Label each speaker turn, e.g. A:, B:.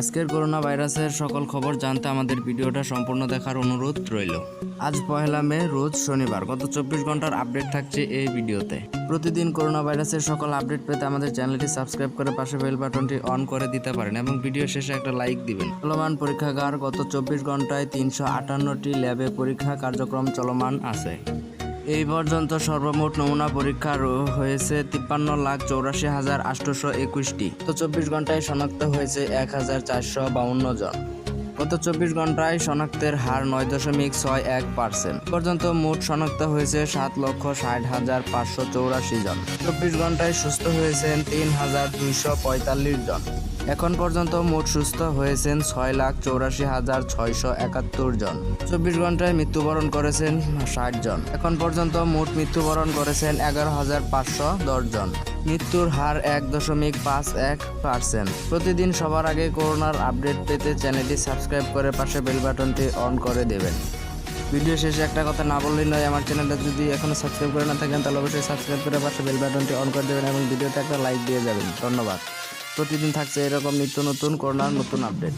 A: আজকের করোনা ভাইরাসের সকল খবর জানতে আমাদের ভিডিওটা সম্পূর্ণ দেখার অনুরোধ রইল। আজ পহেলা মে, রোজ শনিবার। গত চব্বিশ ঘণ্টার আপডেট থাকছে এই ভিডিওতে। প্রতিদিন করোনা ভাইরাসের সকল আপডেট পেতে আমাদের চ্যানেলটি সাবস্ক্রাইব করে পাশে বেল বাটনটি অন করে দিতে পারেন এবং ভিডিও শেষে একটা লাইক দিবেন। চলমান পরীক্ষাগার গত চব্বিশ ঘন্টায় তিনশো আটান্নটি ল্যাবে পরীক্ষা কার্যক্রম চলমান আছে। এই পর্যন্ত সর্বমোট নমুনা পরীক্ষা হয়েছে তিপ্পান্ন লাখ চৌরাশি হাজার আটশোশো একুশটি তো চব্বিশ ঘন্টায় শনাক্ত হয়েছে এক হাজার চারশো বাউন্ন জন। গত চব্বিশ ঘন্টায় শনাক্তের হার নয় দশমিক ছয় এক পার্সেন্ট। পর্যন্ত মোট শনাক্ত হয়েছে সাত লক্ষ ষাট হাজার পাঁচশো চৌরাশি জন। চব্বিশ ঘন্টায় সুস্থ হয়েছেন তিন হাজার দুইশো পঁয়তাল্লিশ জন। এখন পর্যন্ত মোট সুস্থ হয়েছেন ছয় লাখ চৌরাশি হাজার ছয়শো একাত্তর জন। চব্বিশ ঘন্টায় মৃত্যুবরণ করেছেন ষাট জন। এখন পর্যন্ত মোট মৃত্যুবরণ করেছেন এগারো হাজার পাঁচশো দশ জন। মৃত্যুর হার এক দশমিক পাঁচ এক পার্সেন্ট প্রতিদিন সবার আগে করোনার আপডেট পেতে চ্যানেলটি সাবস্ক্রাইব করে পাশে বেল বাটনটি অন করে দেবেন। ভিডিও শেষে একটা কথা না বললেই নয়, আমার চ্যানেলটা যদি এখনও সাবস্ক্রাইব করে না থাকেন, তাহলে অবশ্যই সাবস্ক্রাইব করে পাশে বেল বাটনটি অন করে দেবেন এবং ভিডিওতে একটা লাইক দিয়ে যাবেন। ধন্যবাদ। প্রতিদিন থাকছে এরকম নিত্য নতুন করোনার নতুন আপডেট।